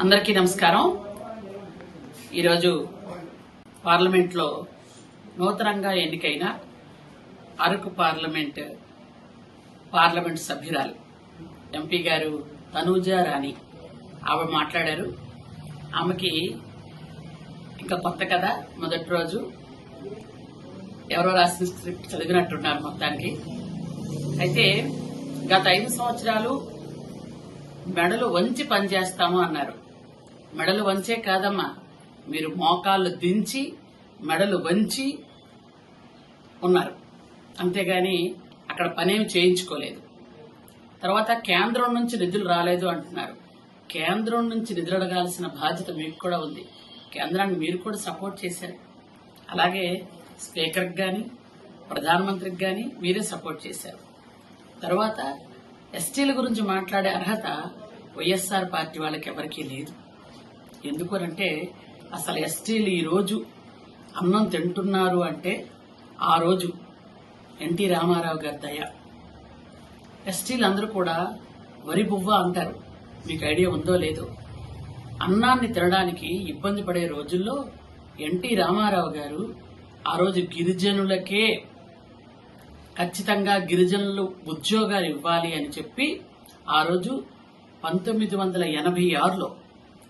అందరికీ నమస్కారం. ఈరోజు పార్లమెంట్లో నూతనంగా ఎన్నికైన అరకు పార్లమెంట్ పార్లమెంట్ సభ్యురాలు ఎంపీ గారు తనూజా రాణి ఆవిడ మాట్లాడారు. ఆమెకి ఇంకా కొత్త కథ మొదటి రోజు. ఎవరో రాసిన స్క్రిప్ట్ చదివినట్టున్నారు మొత్తానికి. అయితే గత ఐదు సంవత్సరాలు మెడలు వంచి పనిచేస్తాము అన్నారు. మెడలు వంచే కాదమ్మా. మీరు మోకాళ్ళు దించి మెడలు వంచి ఉన్నారు. అంతేగాని అక్కడ పనేమి చేయించుకోలేదు. తర్వాత కేంద్రం నుంచి నిధులు రాలేదు అంటున్నారు. కేంద్రం నుంచి నిధులు అడగాల్సిన బాధ్యత మీకు కూడా ఉంది. కేంద్రాన్ని మీరు కూడా సపోర్ట్ చేశారు. అలాగే స్పీకర్కి కానీ ప్రధానమంత్రికి కానీ మీరే సపోర్ట్ చేశారు. తర్వాత ఎస్టీల గురించి మాట్లాడే అర్హత వైఎస్ఆర్ పార్టీ వాళ్ళకి ఎవరికీ లేదు. ఎందుకు అంటే అసలు ఎస్టీలు ఈ రోజు అన్నం తింటున్నారు అంటే ఆ రోజు ఎన్టీ రామారావు గారి దయ. ఎస్టీలు అందరూ కూడా వరి బువ్వ అంటారు. మీకు ఐడియా ఉందో లేదో. అన్నాన్ని తినడానికి ఇబ్బంది పడే రోజుల్లో ఎన్టీ రామారావు గారు ఆ రోజు గిరిజనులకే ఖచ్చితంగా గిరిజనులు ఉద్యోగాలు ఇవ్వాలి అని చెప్పి ఆ రోజు పంతొమ్మిది వందల ఎనభై ఆరులో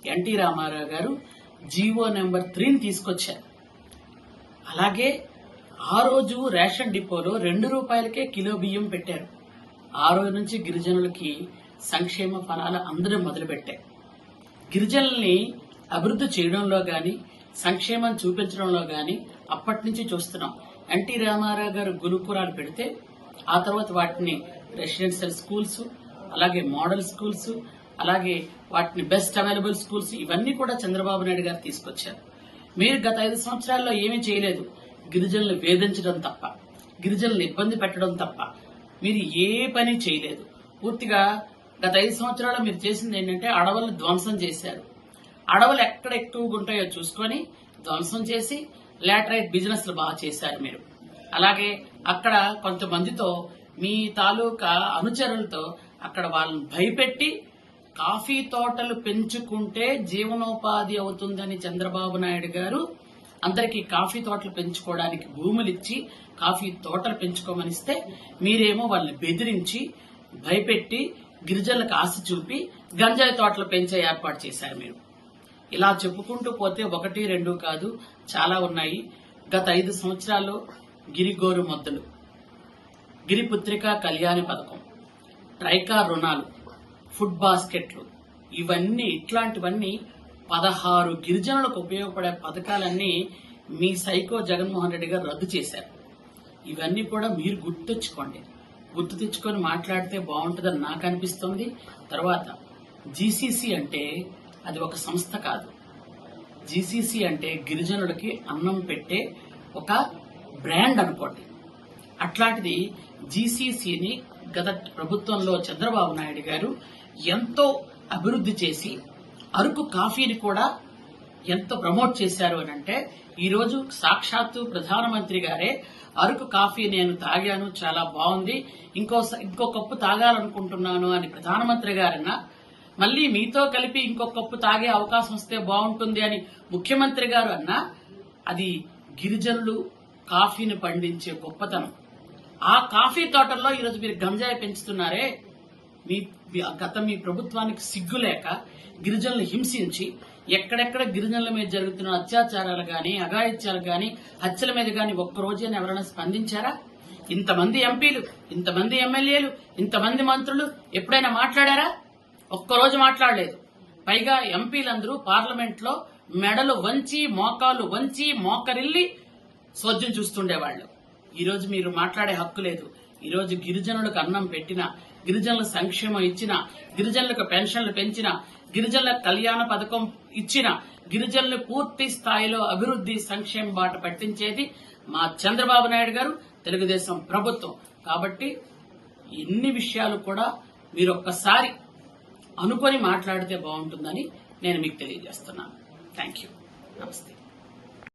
ఎన్టీ రామారావు గారు జీవో నెంబర్ త్రీని తీసుకొచ్చారు. అలాగే ఆ రోజు రేషన్ డిపోలో రెండు రూపాయలకే కిలో బియ్యం పెట్టారు. ఆ రోజు నుంచి గిరిజనులకి సంక్షేమ ఫలాలు అందరూ మొదలుపెట్టాయి. గిరిజనుల్ని అభివృద్ధి చేయడంలో గాని సంక్షేమం చూపించడంలో గాని అప్పటి నుంచి చూస్తున్నాం. ఎన్టీ రామారావు గారు గురుకులాలు పెడితే ఆ తర్వాత వాటిని రెసిడెన్షియల్ స్కూల్స్ అలాగే మోడల్ స్కూల్స్ అలాగే వాటిని బెస్ట్ అవైలబుల్ స్కూల్స్ ఇవన్నీ కూడా చంద్రబాబు నాయుడు గారు తీసుకొచ్చారు. మీరు గత ఐదు సంవత్సరాల్లో ఏమీ చేయలేదు. గిరిజనులు వేధించడం తప్ప గిరిజనులు ఇబ్బంది పెట్టడం తప్ప మీరు ఏ పని చేయలేదు. పూర్తిగా గత ఐదు సంవత్సరాల్లో మీరు చేసింది ఏంటంటే అడవులను ధ్వంసం చేశారు. అడవులు ఎక్కడ ఎక్కువగా ఉంటాయో చూసుకొని ధ్వంసం చేసి లాటరైట్ బిజినెస్లు బాగా చేశారు మీరు. అలాగే అక్కడ కొంతమందితో మీ తాలూకా అనుచరులతో అక్కడ వాళ్ళని భయపెట్టి కాఫీ తోటలు పెంచుకుంటే జీవనోపాధి అవుతుందని చంద్రబాబు నాయుడు గారు అందరికీ కాఫీ తోటలు పెంచుకోవడానికి భూములు ఇచ్చి కాఫీ తోటలు పెంచుకోమనిస్తే మీరేమో వాళ్ళని బెదిరించి భయపెట్టి గిరిజనులకు ఆశ చూపి గంజాయి తోటలు పెంచే ఏర్పాటు చేశారు మీరు. ఇలా చెప్పుకుంటూ పోతే ఒకటి రెండు కాదు చాలా ఉన్నాయి. గత ఐదు సంవత్సరాల్లో గిరిగోరు మొద్దలు. గిరిపుత్రిక కళ్యాణ పథకం. ట్రైకా రుణాలు. ఫుడ్ బాస్కెట్లు. ఇవన్నీ ఇట్లాంటివన్నీ పదహారు గిరిజనులకు ఉపయోగపడే పథకాలన్నీ మీ సైకో జగన్మోహన్ రెడ్డి గారు రద్దు చేశారు. ఇవన్నీ కూడా మీరు గుర్తు తెచ్చుకోండి గుర్తు తెచ్చుకొని మాట్లాడితే బాగుంటుందని నాకు అనిపిస్తుంది. తర్వాత జీసీసీ అంటే అది ఒక సంస్థ కాదు. జీసీసీ అంటే గిరిజనులకి అన్నం పెట్టే ఒక బ్రాండ్ అనుకోండి. అట్లాంటిది జీసీసీని గత ప్రభుత్వంలో చంద్రబాబు నాయుడు గారు ఎంతో అభివృద్ధి చేసి అరకు కాఫీని కూడా ఎంత ప్రమోట్ చేశారు అని అంటే ఈరోజు సాక్షాత్తు ప్రధానమంత్రి గారే అరకు కాఫీ నేను తాగాను చాలా బాగుంది ఇంకో ఇంకో కప్పు తాగాలనుకుంటున్నాను అని ప్రధానమంత్రి గారన్నా మళ్ళీ మీతో కలిపి ఇంకో కప్పు తాగే అవకాశం వస్తే బాగుంటుంది అని ముఖ్యమంత్రి గారు అన్నా అది గిరిజనులు కాఫీని పండించే గొప్పతనం. ఆ కాఫీ తోటల్లో ఈరోజు మీరు గంజాయి పెంచుతున్నారే? మీ గత మీ ప్రభుత్వానికి సిగ్గు లేక గిరిజనులు హింసించి ఎక్కడెక్కడ గిరిజనుల మీద జరుగుతున్న అత్యాచారాలు గాని అఘాయిత్యాలు గాని హత్యల మీద గాని ఒక్కరోజైనా ఎవరైనా స్పందించారా? ఇంతమంది ఎంపీలు ఇంతమంది ఎమ్మెల్యేలు ఇంతమంది మంత్రులు ఎప్పుడైనా మాట్లాడారా? ఒక్కరోజు మాట్లాడలేదు. పైగా ఎంపీలందరూ పార్లమెంట్లో మెడలు వంచి మోకాలు వంచి మోకరిల్లి సోద్యం చూస్తుండేవాళ్ళు ఈరోజు మీరు మాట్లాడే హక్కు లేదు. ఈరోజు గిరిజనులకు అన్నం పెట్టిన గిరిజనుల సంక్షేమం ఇచ్చిన గిరిజనులకు పెన్షన్లు పెంచిన గిరిజనుల కళ్యాణ పథకం ఇచ్చిన గిరిజనులు పూర్తి స్థాయిలో అభివృద్ధి సంక్షేమ బాట పట్టించేది మా చంద్రబాబు నాయుడు గారు తెలుగుదేశం ప్రభుత్వం. కాబట్టి ఇన్ని విషయాలు కూడా మీరు ఒక్కసారి అనుకొని మాట్లాడితే బాగుంటుందని నేను మీకు తెలియజేస్తున్నాను. థ్యాంక్ యూ నమస్తే.